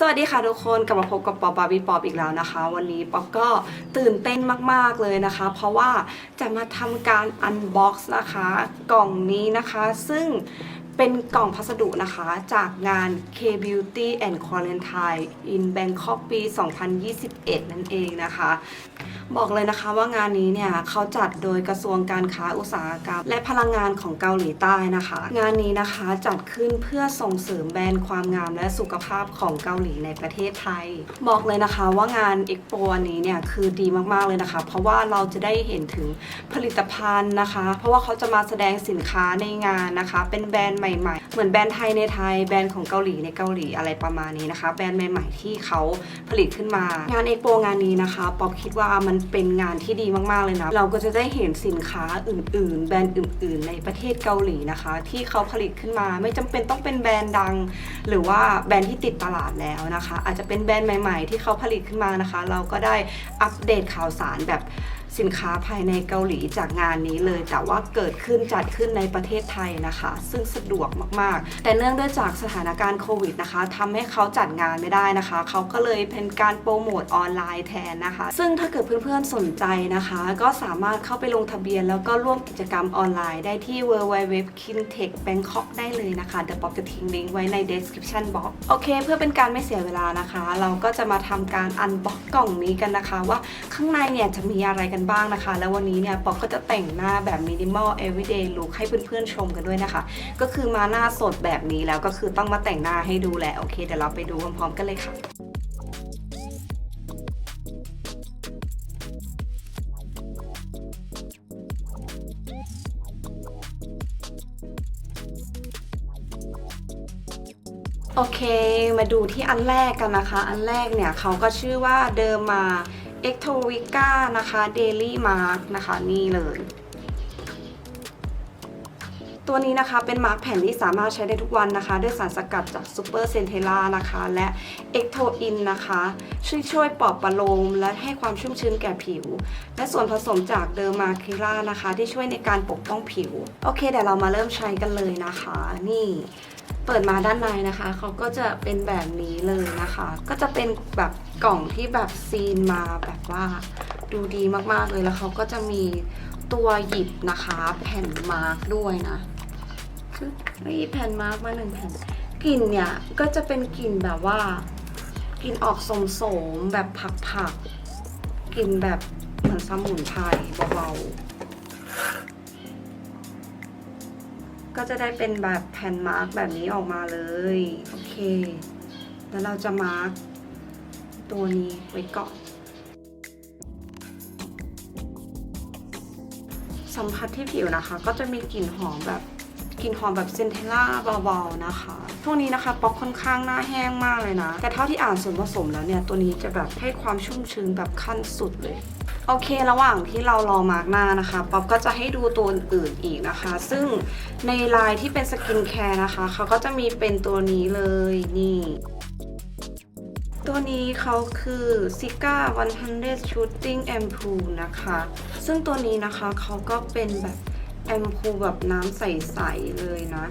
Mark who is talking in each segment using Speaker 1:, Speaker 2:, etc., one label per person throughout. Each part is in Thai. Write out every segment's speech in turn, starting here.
Speaker 1: สวัสดีค่ะทุกคนกลับมาพบกับปอปบาร์บี้ปอบอีกแล้วนะคะ วันนี้ปอบก็ตื่นเต้นมากๆเลยนะคะ เพราะว่าจะมาทำการอันบ็อกซ์นะคะ กล่องนี้นะคะ ซึ่งเป็นกล่องพัสดุนะคะจากงาน K Beauty and Quarantine in Bangkok ปี 2021 นั่นเองนะคะ บอกเลยนะคะว่างานนี้เนี่ยเขาจัดโดยกระทรวงการค้าอุตสาหกรรม และพลังงานของเกาหลีใต้นะคะ งานนี้นะคะจัดขึ้นเพื่อส่งเสริมแบรนด์ความงามและสุขภาพของเกาหลีในประเทศไทย บอกเลยนะคะว่างานเอ็กโปอันนี้เนี่ยคือดีมากๆเลยนะคะ เพราะว่าเราจะได้เห็นถึงผลิตภัณฑ์นะคะ เพราะว่าเขาจะมาแสดงสินค้าในงานนะคะ เป็นแบรนด์ใหม่ๆ เหมือนแบรนด์ไทยในไทยแบรนด์ของเกาหลีในเกาหลีอะไรประมาณนี้นะคะ แบรนด์ใหม่ ๆ ที่เขาผลิตขึ้นมา งานเอ็กโปงานนี้นะคะป๊อปคิดว่ามันเป็นงานที่ดีมากๆเลยนะ เราก็จะได้เห็นสินค้าอื่น ๆ แบรนด์อื่น ๆ ในประเทศเกาหลีนะคะ ที่เขาผลิตขึ้นมาไม่จำเป็นต้องเป็นแบรนด์ดัง หรือว่าแบรนด์ที่ติดตลาดแล้วนะคะ อาจจะเป็นแบรนด์ใหม่ ๆ ที่เขาผลิตขึ้นมานะคะ เราก็ได้อัปเดตข่าวสารแบบ สินค้าภายในเกาหลีจากงานนี้เลย แต่ว่าเกิดขึ้นจัดขึ้นในประเทศไทยนะคะ ซึ่งสะดวกมากๆ แต่เนื่องด้วยจากสถานการณ์โควิดนะคะทำให้เขาจัดงานไม่ได้นะคะ เขาก็เลยเป็นการโปรโมทออนไลน์แทนนะคะ ซึ่งถ้าเกิดเพื่อนๆสนใจนะคะ ก็สามารถเข้าไปลงทะเบียน แล้วก็ร่วมกิจกรรมออนไลน์ได้ที่ www.kintech Bangkok ได้เลยนะคะเดี๋ยวปอปจะทิ้งลิงก์ไว้ใน description box โอเค เพื่อเป็นการไม่เสียเวลานะคะ เราก็จะมาทำการอันบ็อกกล่องนี้กันนะคะ ว่าข้างในเนี่ยจะมีอะไรกันบ้างนะคะ แล้ววันนี้เนี่ยป๊อปก็จะแต่งหน้าแบบ minimal everyday look ให้เพื่อนๆชมกันด้วยนะคะ ก็คือมาหน้าสดแบบนี้แล้วก็คือต้องมาแต่งหน้าให้ดูแหละโอเคเดี๋ยวเราไปดูพร้อมๆกันเลยค่ะโอเค มาดูที่อันแรกกันนะคะ อันแรกเนี่ยเขาก็ชื่อว่าเดิมมา e c t o v i c a นะคะ Daily Mark นะคะ นี่เลย ตัวนี้นะคะเป็นมาร์กแผ่นที่สามารถใช้ได้ทุกวันนะคะ ด้วยสารสกัดจากซูเปอร์เซนเทล่านะคะ และเอ็กโทอินนะคะ ช่วยช่วยปลอบประโลม และให้ความชุ่มชื้นแก่ผิว และส่วนผสมจากเดอร์มาคิล่านะคะ ที่ช่วยในการปกป้องผิว โอเคเดี๋ยวเรามาเริ่มใช้กันเลยนะคะ นี่ เปิดมาด้านในนะคะ เขาก็จะเป็นแบบนี้เลยนะคะ ก็จะเป็นแบบกล่องที่แบบซีนมาแบบว่าดูดีมากๆเลยแล้วเขาก็จะมีตัวหยิบนะคะ แผ่นมาร์กด้วยนะคือมีแผ่นมาร์กมาหนึ่งแผ่นกลิ่นเนี่ยก็จะเป็นกลิ่นแบบว่ากลิ่นออกสมสมแบบผักๆกลิ่นแบบเหมือนสมุนไพรเบาๆ ก็จะได้เป็นแบบแผ่นมาร์กแบบนี้ออกมาเลย โอเค แล้วเราจะมาร์กตัวนี้ไว้ก่อน สัมผัสที่ผิวนะคะ ก็จะมีกลิ่นหอมแบบกลิ่นหอมแบบเซนเทล่าเบาๆนะคะช่วงนี้นะคะป๊อปค่อนข้างหน้าแห้งมากเลยนะ แต่เท่าที่อ่านส่วนผสมแล้วเนี่ย ตัวนี้จะแบบให้ความชุ่มชื้นแบบขั้นสุดเลย โอเคระหว่างที่เรารอมาร์กหน้านะคะป๊อปก็จะให้ดูตัวอื่นอีกนะคะ ซึ่งในลายที่เป็นสกินแคร์นะคะเขาก็จะมีเป็นตัวนี้เลยนี่ ตัวนี้เขาคือ Sika 100 Shooting Ampoule นะคะ ซึ่งตัวนี้นะคะเขาก็เป็นแบบแอมพูแบบน้ำใสๆเลยนะ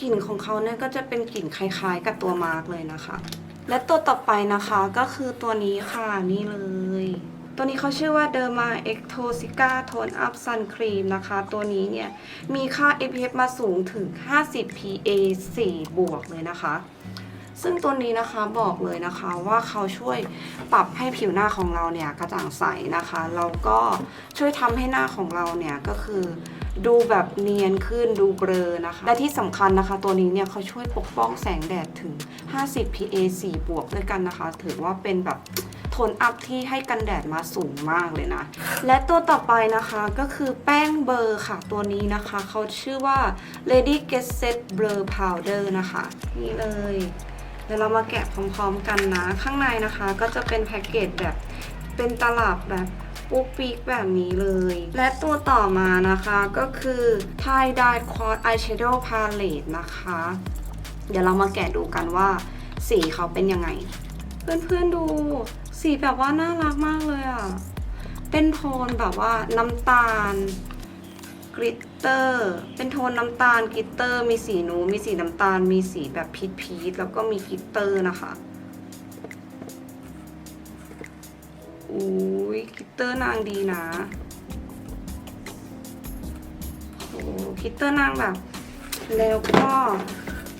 Speaker 1: กลิ่นของเขาเนี่ยก็จะเป็นกลิ่นคล้ายๆกับตัวมาร์กเลยนะคะ และตัวต่อไปนะคะก็คือตัวนี้ค่ะนี่เลย ตัวนี้เขาชื่อว่า Derma Ectosica Tone Up Sun Cream นะคะ ตัวนี้เนี่ยมีค่า SPF มาสูงถึง 50 PA 4 บวกเลยนะคะ ซึ่งตัวนี้นะคะบอกเลยนะคะว่าเขาช่วยปรับให้ผิวหน้าของเราเนี่ยกระจ่างใสนะคะแล้วก็ช่วยทำให้หน้าของเราเนี่ยก็คือ ดูแบบเนียนขึ้นดูเบลอนะคะ และที่สำคัญนะคะ ตัวนี้เนี่ยเขาช่วยปกป้องแสงแดดถึง 50 PA 4 บวกด้วยกันนะคะ ถือว่าเป็นแบบโทนอัพที่ให้กันแดดมาสูงมากเลยนะ และตัวต่อไปนะคะก็คือแป้งเบอร์ค่ะ ตัวนี้นะคะ เขาชื่อว่า Lady Get Set Blur Powder นะคะ นี่เลยเดี๋ยวเรามาแกะพร้อมๆกันนะ ข้างในนะคะก็จะเป็นแพ็กเกจแบบเป็นตลับแบบ ปุ๊กปีกแบบนี้เลย และตัวต่อมานะคะก็คือ Tie Dye Quad Eyeshadow Palette นะคะ เดี๋ยวเรามาแกะดูกันว่าสีเขาเป็นยังไง เพื่อนๆดู สีแบบว่าน่ารักมากเลยอะ่ะ เป็นโทนแบบว่าน้ำตาลกริตเตอร์ เป็นโทนน้ำตาลกลิตเตอร์ มีสีนูมีสีน้ำตาล มีสีแบบพีชพีชแล้วก็มีกลิตเตอร์นะคะ อุ้ยกลิตเตอร์นางดีนะโอ้กลิตเตอร์นางแบบ แล้วก็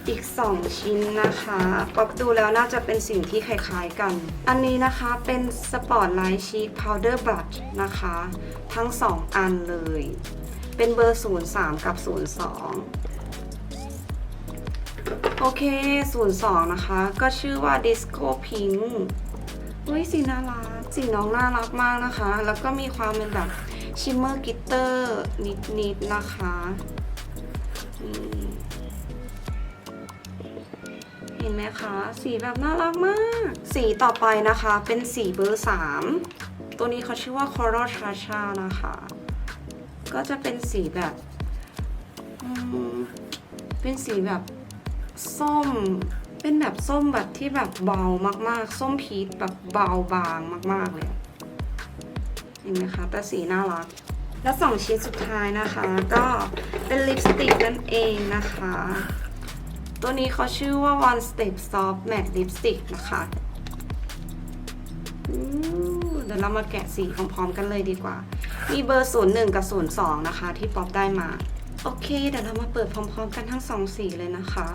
Speaker 1: อีก 2 ชิ้นนะคะป๊อบดูแล้วน่าจะเป็นสิ่งที่คล้ายๆกัน อันนี้นะคะเป็นสปอร์ตไลท์ชีคพาวเดอร์บลัชนะคะ ทั้ง 2 อันเลย เป็นเบอร์ 03 กับ 02 โอเค 02 นะคะ ก็ชื่อว่า Disco Pink เฮ้ยสีน่ารัก สีน้องน่ารักมากนะคะ แล้วก็มีความเป็นแบบชิมเมอร์กิตเตอร์นิดๆนะคะเห็นไหมคะ สีแบบน่ารักมาก สีต่อไปนะคะเป็นสีเบอร์ 3 ตัวนี้เขาชื่อว่า Coral Chacha นะคะ ก็จะเป็นสีแบบเป็นสีแบบส้ม เป็นแบบส้มแบบที่แบบเบามากๆ ส้มพีชแบบเบาบางมาก ๆ เลย เห็นไหมคะ แต่สีน่ารัก แล้วสองชิ้นสุดท้ายนะคะ ก็เป็นลิปสติกนั่นเองนะคะ ตัวนี้เขาชื่อว่า One Step Soft Matte Lipstick นะคะเดี๋ยวเรามาแกะสีพร้อมๆกันเลยดีกว่า มีเบอร์ 01 กับ 02 นะคะ ที่ป๊อปได้มา โอเค เดี๋ยวเรามาเปิดพร้อมๆ กันทั้งสองสีเลยนะคะ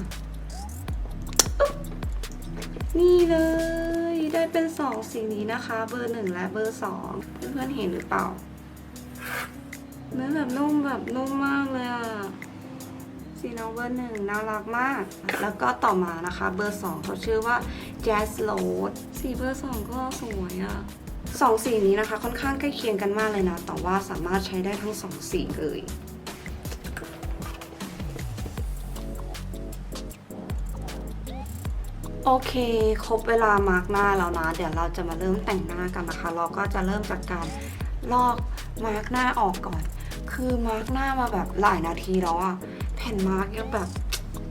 Speaker 1: นี่เลยได้เป็นสองสีนี้นะคะ เบอร์ 1 และเบอร์ 2 เพื่อนๆเห็นหรือเปล่าเนื้อแบบนุ่มแบบนุ่มมากเลยอะสีน้องเบอร์หนึ่งน่ารักมาก แล้วก็ต่อมานะคะเบอร์สองเขาชื่อว่า Jazz Road สีเบอร์สองก็สวยอะสองสีนี้นะคะ ค่อนข้างใกล้เคียงกันมากเลยนะ แต่ว่าสามารถใช้ได้ทั้งสองสีเลย โอเค ครบเวลามาร์กหน้าแล้วนะ เดี๋ยวเราจะมาเริ่มแต่งหน้ากันนะคะ เราก็จะเริ่มจากการลอกมาร์กหน้าออกก่อน คือมาร์กหน้ามาแบบหลายนาทีแล้วอะแผ่นมาร์กยังแบบ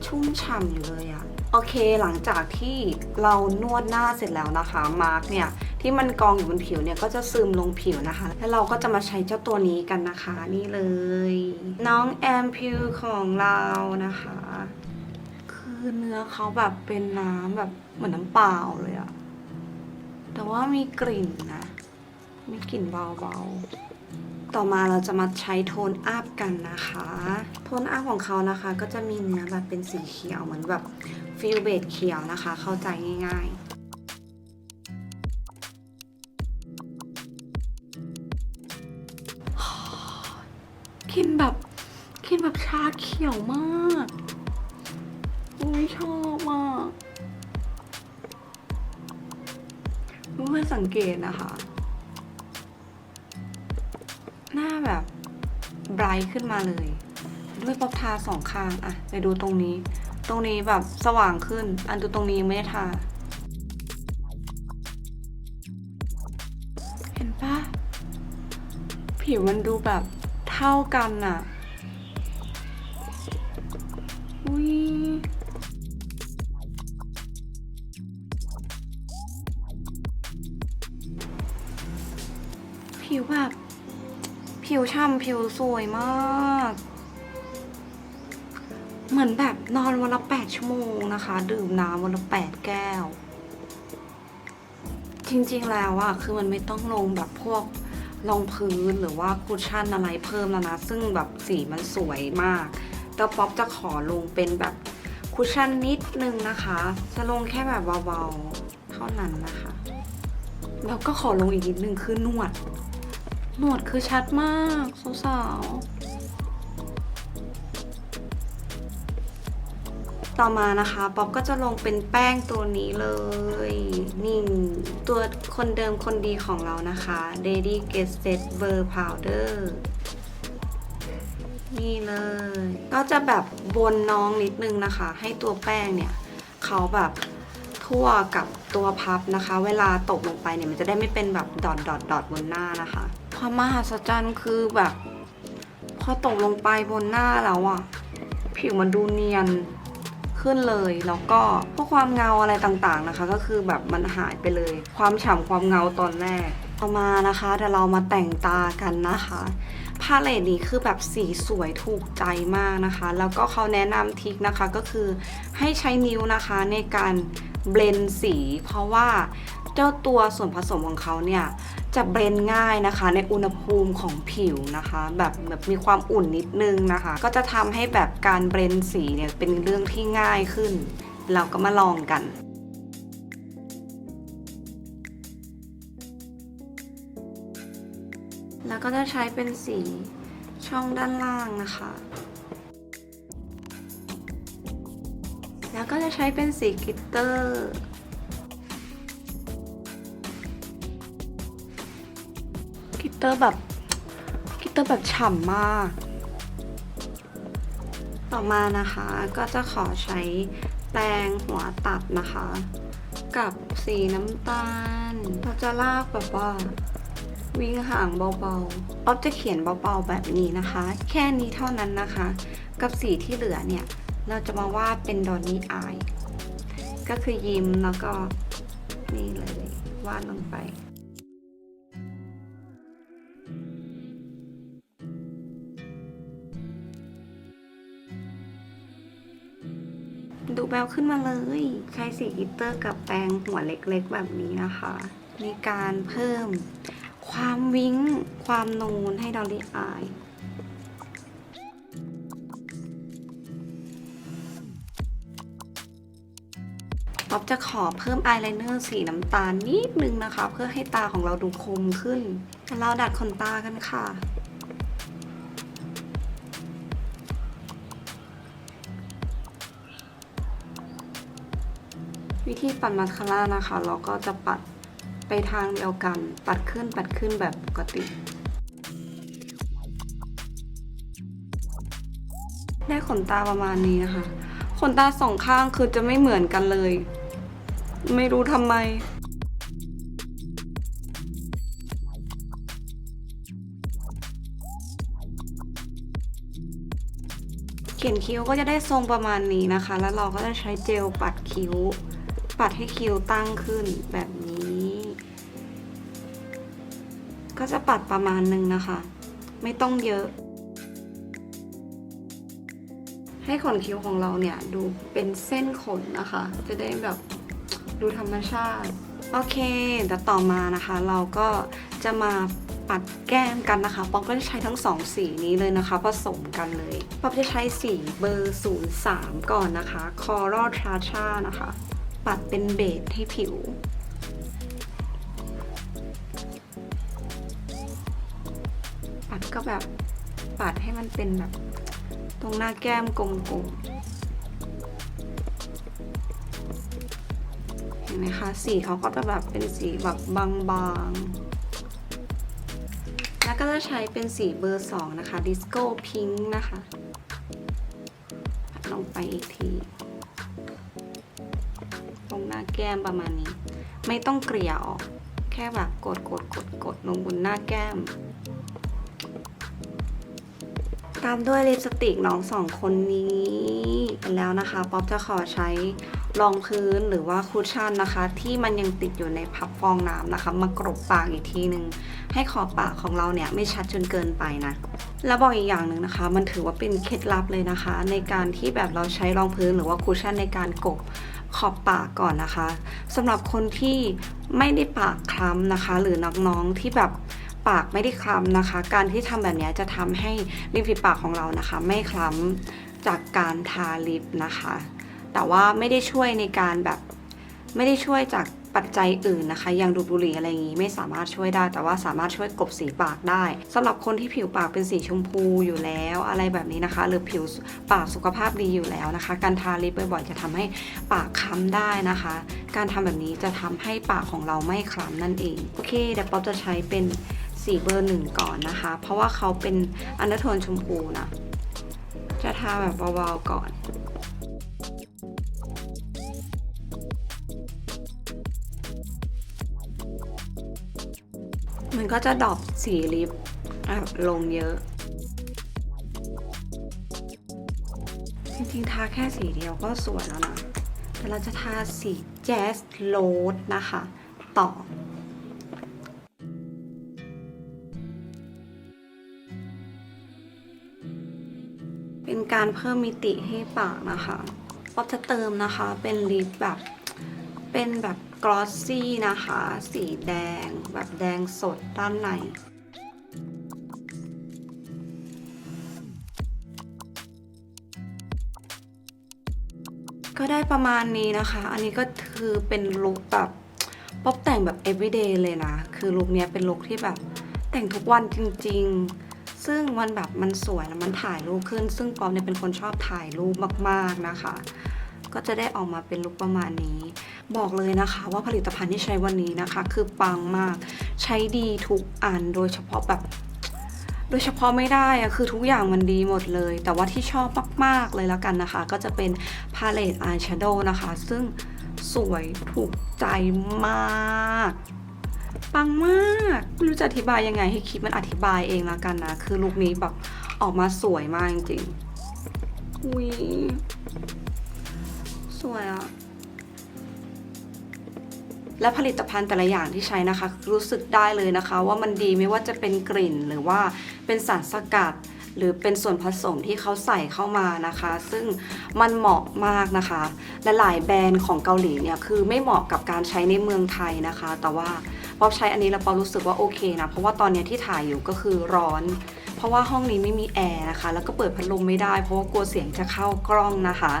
Speaker 1: ชุ่มฉ่ำอยู่เลยอะโอเค หลังจากที่เรานวดหน้าเสร็จแล้วนะคะ มาร์กเนี่ยที่มันกองอยู่บนผิวเนี่ยก็จะซึมลงผิวนะคะ แล้วเราก็จะมาใช้เจ้าตัวนี้กันนะคะ นี่เลย น้องแอมพิวของเรานะคะ คือเนื้อเขาแบบเป็นน้ำแบบเหมือนน้ำเปล่าเลยอะแต่ว่ามีกลิ่นนะ มีกลิ่นเบาๆ ต่อมาเราจะมาใช้โทนอัพกันนะคะ โทนอัพของเขานะคะ ก็จะมีเนื้อแบบเป็นสีเขียวเหมือนแบบฟิลเบดเขียวนะคะ เข้าใจง่ายๆกินแบบกินแบบชาเขียวมาก อุ้ยชอบมากเพื่อนสังเกตนะคะ หน้าแบบไบรท์ขึ้นมาเลย ด้วยป๊อปทาสองข้างอะไปดูตรงนี้ ตรงนี้แบบสว่างขึ้น อันดูตรงนี้ไม่ได้ทา เห็นปะผิวมันดูแบบเท่ากันอะอุ้ย ผิวแบบผิวช่ำผิวสวยมาก เหมือนแบบนอนวันละแปดชั่วโมงนะคะ ดื่มน้ำวันละแปดแก้ว จริงๆแล้วอะคือมันไม่ต้องลงแบบพวกรองพื้นหรือว่าคุชชั่นอะไรเพิ่มแล้วนะ ซึ่งแบบสีมันสวยมาก แต่ป๊อปจะขอลงเป็นแบบคุชชั่นนิดนึงนะคะ จะลงแค่แบบเบาๆ เท่านั้นนะคะ แล้วก็ขอลงอีกนิดนึงคือนวด หนวดคือชัดมากสาวๆต่อมานะคะป๊อปก็จะลงเป็นแป้งตัวนี้เลย นี่ ตัวคนเดิมคนดีของเรานะคะ Daddy Get Set Burr Powder นี่เลย ก็จะแบบบนน้องนิดนึงนะคะ ให้ตัวแป้งเนี่ยเขาแบบทั่วกับตัวพับนะคะ เวลาตกลงไปเนี่ยมันจะได้ไม่เป็นแบบดอทดอทดอทบนหน้านะคะ ความมหัศจรรย์คือแบบ พอตกลงไปบนหน้าแล้วอะผิวมันดูเนียนขึ้นเลย แล้วก็พวกความเงาอะไรต่างๆนะคะ ก็คือแบบมันหายไปเลย ความฉ่ำความเงาตอนแรกต่อมานะคะเดี๋ยวเรามาแต่งตากันนะคะพาเลตนี้คือแบบสีสวยถูกใจมากนะคะ แล้วก็เขาแนะนำทิกนะคะก็คือให้ใช้นิ้วนะคะในการเบลนสี เพราะว่า เจ้าตัวส่วนผสมของเขาเนี่ย จะเบลนง่ายนะคะ ในอุณหภูมิของผิวนะคะ แบบแบบมีความอุ่นนิดนึงนะคะ ก็จะทำให้แบบการเบลนสีเนี่ยเป็นเรื่องที่ง่ายขึ้น เราก็มาลองกันแล้วก็จะใช้เป็นสีช่องด้านล่างนะคะ แล้วก็จะใช้เป็นสีกิตเตอร์ ตเตอร์แบบกลิตเตอร์แบบฉ่ำมาก ต่อมานะคะก็จะขอใช้แปรงหัวตัดนะคะ กับสีน้ำตาลเราจะลากแบบว่าวิ่งห่างเบาๆ ออฟจะเขียนเบาๆแบบนี้นะคะ แค่นี้เท่านั้นนะคะ กับสีที่เหลือเนี่ย เราจะมาวาดเป็นดอนนี่อาย ก็คือยิ้มแล้วก็นี่เลย วาดลงไป ดูแบวขึ้นมาเลย ใช้สีกิตเตอร์กับแปรงหัวเล็กๆแบบนี้นะคะในการเพิ่มความวิ้ง ความนูนให้ดอลลี่อายป๊อปจะขอเพิ่มอายไลเนอร์สีน้ำตาลนิดนึงนะคะ เพื่อให้ตาของเราดูคมขึ้นแล้วเราดัดขนตากันค่ะ วิธีปัดมาสคาร่านะคะ เราก็จะปัดไปทางเดียวกัน ปัดขึ้นปัดขึ้นแบบปกติ ได้ขนตาประมาณนี้นะคะ ขนตาสองข้างคือจะไม่เหมือนกันเลย ไม่รู้ทำไมเขียนคิ้วก็จะได้ทรงประมาณนี้นะคะ แล้วเราก็จะใช้เจลปัดคิ้ว ปัดให้คิ้วตั้งขึ้นแบบนี้ ก็จะปัดประมาณนึงนะคะ ไม่ต้องเยอะ ให้ขนคิ้วของเราเนี่ยดูเป็นเส้นขนนะคะ จะได้แบบดูธรรมชาติ โอเคแต่ต่อมานะคะ เราก็จะมาปัดแก้มกันนะคะ ป๊อปก็จะใช้ทั้งสองสีนี้เลยนะคะ ผสมกันเลย ป๊อปจะใช้สีเบอร์ 03 ก่อนนะคะ Coral t r a c h a นะคะ ปัดเป็นเบสให้ผิว ปัดก็แบบปัดให้มันเป็นแบบ ตรงหน้าแก้มกลมๆเห็นไหมคะสีเขาก็จะแบบเป็นสีแบบบางๆแล้วก็จะใช้เป็นสีเบอร์ 2 นะคะดิสโก้พิงค์นะคะ แก้มประมาณนี้ ไม่ต้องเกลี่ยออก แค่แบบกดกดกดกดลงบนหน้าแก้ม ตามด้วยลิปสติกน้องสองคนนี้แล้วนะคะป๊อปจะขอใช้รองพื้นหรือว่าคุชชั่นนะคะ ที่มันยังติดอยู่ในพับฟองน้ำนะคะ มากรบปากอีกทีหนึ่งให้ขอบปากของเราเนี่ยไม่ชัดจนเกินไปนะ แล้วบอกอีกอย่างหนึ่งนะคะ มันถือว่าเป็นเคล็ดลับเลยนะคะ ในการที่แบบเราใช้รองพื้นหรือว่าคุชชั่นในการกบ ขอบปากก่อนนะคะสำหรับคนที่ไม่ได้ปากคล้ำนะคะ หรือน้องๆที่แบบปากไม่ได้คล้ำนะคะ การที่ทำแบบนี้จะทำให้ริมฝีปากของเรานะคะ ไม่คล้ำจากการทาลิปนะคะ แต่ว่าไม่ได้ช่วยในการแบบไม่ได้ช่วยจาก ปัจจัยอื่นนะคะอย่างดูดบุหรี่อะไรอย่างนี้ไม่สามารถช่วยได้ แต่ว่าสามารถช่วยกบสีปากได้สำหรับคนที่ผิวปากเป็นสีชมพูอยู่แล้วอะไรแบบนี้นะคะ หรือผิวปากสุขภาพดีอยู่แล้วนะคะ การทาลิปบ่อยๆจะทำให้ปากคล้ำได้นะคะ การทำแบบนี้จะทำให้ปากของเราไม่คล้ำนั่นเองโอเคเดี๋ยวป๊อปจะใช้เป็นสีเบอร์หนึ่งก่อนนะคะ เพราะว่าเขาเป็นอันดโทนชมพูนะจะทาแบบเบาๆก่อน มันก็จะดรอปสีลิปลงเยอะ จริงๆ ทาแค่สีเดียวก็สวยแล้วนะ แต่เราจะทาสีแจสโรสนะคะ ต่อเป็นการเพิ่มมิติให้ปากนะคะป๊อบจะเติมนะคะ เป็นลิปแบบ เป็นแบบ กลอสซี่นะคะ สีแดงแบบแดงสดด้านใน ก็ได้ประมาณนี้นะคะ อันนี้ก็คือเป็นลุคแบบป๊อปแต่งแบบ everyday เลยนะ คือลุคนี้เป็นลุคที่แบบแต่งทุกวันจริง ๆ ซึ่งมันแบบมันสวยแล้วมันถ่ายรูปขึ้น ซึ่งป๊อปเนี่ยเป็นคนชอบถ่ายรูปมาก ๆ นะคะ ก็จะได้ออกมาเป็นลุคประมาณนี้ บอกเลยนะคะว่าผลิตภัณฑ์ที่ใช้วันนี้นะคะ คือปังมาก ใช้ดีทุกอันโดยเฉพาะแบบโดยเฉพาะไม่ได้อะคือทุกอย่างมันดีหมดเลย แต่ว่าที่ชอบมาก ๆ เลยแล้วกันนะคะ ก็จะเป็นพาเลตอายแชโดว์นะคะ ซึ่งสวยถูกใจมาก ปังมากไม่รู้จะอธิบายยังไงให้คลิปมันอธิบายเองแล้วกันนะ คือลุคนี้แบบออกมาสวยมากจริงๆอุ้ย วยอะและผลิตภัณฑ์แต่ละอย่างที่ใช้นะคะ รู้สึกได้เลยนะคะ ว่ามันดีไม่ว่าจะเป็นกลิ่นหรือว่าเป็นสารสกัด หรือเป็นส่วนผสมที่เขาใส่เข้ามานะคะ ซึ่งมันเหมาะมากนะคะและหลายแบรนด์ของเกาหลีเนี่ยคือไม่เหมาะกับการใช้ในเมืองไทยนะคะ แต่ว่าป๊อปใช้อันนี้แล้วป๊อปรู้สึกว่าโอเคนะ เพราะว่าตอนนี้ที่ถ่ายอยู่ก็คือร้อน เพราะว่าห้องนี้ไม่มีแอร์นะคะ แล้วก็เปิดพัดลมไม่ได้ เพราะว่ากลัวเสียงจะเข้ากล้องนะคะ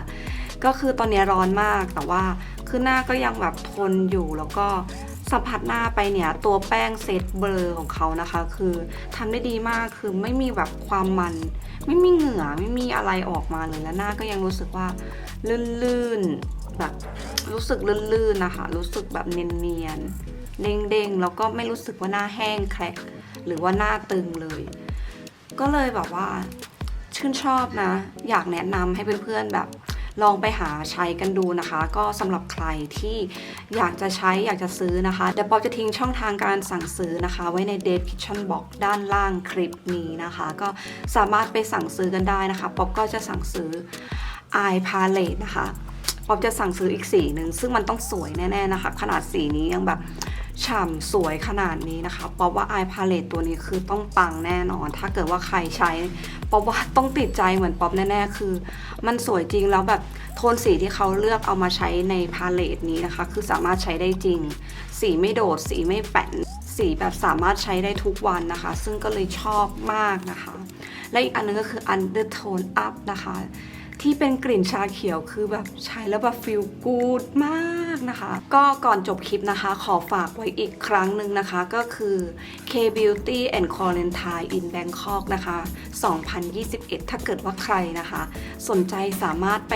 Speaker 1: คือตอนนี้ร้อนมากแต่ว่าคือหน้าก็ยังแบบทนอยู่แล้วก็สัมผัสหน้าไปเนี่ยตัวแป้งเซตเบลอของเขานะคะ คือทำได้ดีมากคือไม่มีแบบความมัน ไม่มีเหงื่อไม่มีอะไรออกมาเลยแล้วหน้าก็ยังรู้สึกว่าลื่นๆแบบรู้สึกลื่นๆนะคะ รู้สึกแบบเนียนๆเด้งๆแล้วก็ไม่รู้สึกว่าหน้าแห้งแครกหรือว่าหน้าตึงเลย ก็เลยแบบว่าชื่นชอบนะ อยากแนะนำให้เพื่อนๆแบบ ลองไปหาใช้กันดูนะคะ ก็สำหรับใครที่อยากจะใช้อยากจะซื้อนะคะเดี๋ยวป๊อปจะทิ้งช่องทางการสั่งซื้อนะคะ ไว้ใน description box ด้านล่างคลิปนี้นะคะ ก็สามารถไปสั่งซื้อกันได้นะคะป๊อปก็จะสั่งซื้อ eye palette นะคะป๊อปจะสั่งซื้ออีกสีหนึ่งซึ่งมันต้องสวยแน่ๆนะคะ ขนาดสีนี้ยังแบบ ฉ่ำสวยขนาดนี้นะคะป๊อปว่า eye palette ตัวนี้คือต้องปังแน่นอน ถ้าเกิดว่าใครใช้ป๊อปว่าต้องติดใจเหมือนป๊อปแน่ๆ คือ มันสวยจริงแล้วแบบโทนสีที่เขาเลือกเอามาใช้ในพาเลตนี้นะคะ คือสามารถใช้ได้จริง สีไม่โดด สีไม่แป้นสีแบบสามารถใช้ได้ทุกวันนะคะ ซึ่งก็เลยชอบมากนะคะ และอีกอันนึงก็คือ Undertone Up นะคะ ที่เป็นกลิ่นชาเขียวคือแบบใช้แล้วแบบฟีลกูดมาก นะคะ ก็ก่อนจบคลิปนะคะ ขอฝากไว้อีกครั้งหนึ่งนะคะ ก็คือ K Beauty and Quarantine in Bangkok นะคะ 2021 ถ้าเกิดว่าใครนะคะ สนใจสามารถไป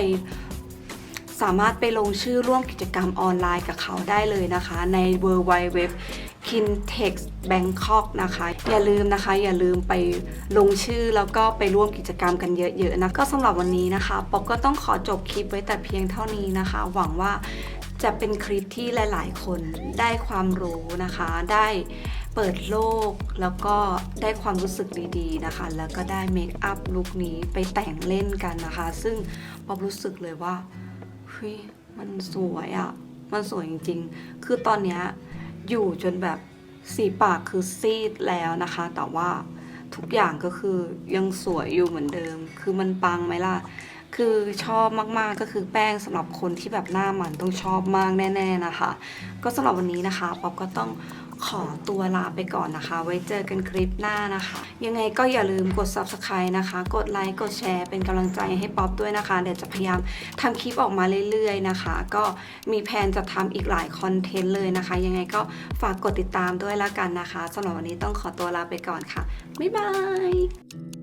Speaker 1: สามารถไปลงชื่อร่วมกิจกรรมออนไลน์กับเขาได้เลยนะคะ ใน w w w Kintex Bangkok นะคะ อย่าลืมนะคะ อย่าลืมไปลงชื่อแล้วก็ไปร่วมกิจกรรมกันเยอะๆนะ ก็สำหรับวันนี้นะคะป๊อกก็ต้องขอจบคลิปไว้แต่เพียงเท่านี้นะคะ หวังว่า จะเป็นคลิปที่หลาย ๆ คนได้ความรู้นะคะ ได้เปิดโลกแล้วก็ได้ความรู้สึกดีๆนะคะ แล้วก็ได้เมคอัพลุคนี้ไปแต่งเล่นกันนะคะ ซึ่งป๊อกรู้สึกเลยว่าเฮ้ยมันสวยอะ่ะ มันสวยจริง ๆ คือตอนเนี้ยอยู่จนแบบสีปากคือซีดแล้วนะคะ แต่ว่าทุกอย่างก็คือยังสวยอยู่เหมือนเดิม คือมันปังไหมล่ะ คือชอบมากๆก็คือแป้งสำหรับคนที่แบบหน้ามันต้องชอบมากแน่ ๆนะคะ ก็สำหรับวันนี้นะคะป๊อปก็ต้องขอตัวลาไปก่อนนะคะ ไว้เจอกันคลิปหน้านะคะ ยังไงก็อย่าลืมกด subscribe นะคะ กดไลค์ กดแชร์ เป็นกำลังใจให้ป๊อปด้วยนะคะ เดี๋ยวจะพยายามทำคลิปออกมาเรื่อยๆนะคะ ก็มีแผนจะทำอีกหลายคอนเทนต์เลยนะคะ ยังไงก็ฝากกดติดตามด้วยละกันนะคะสำหรับวันนี้ต้องขอตัวลาไปก่อนค่ะ บ๊ายบาย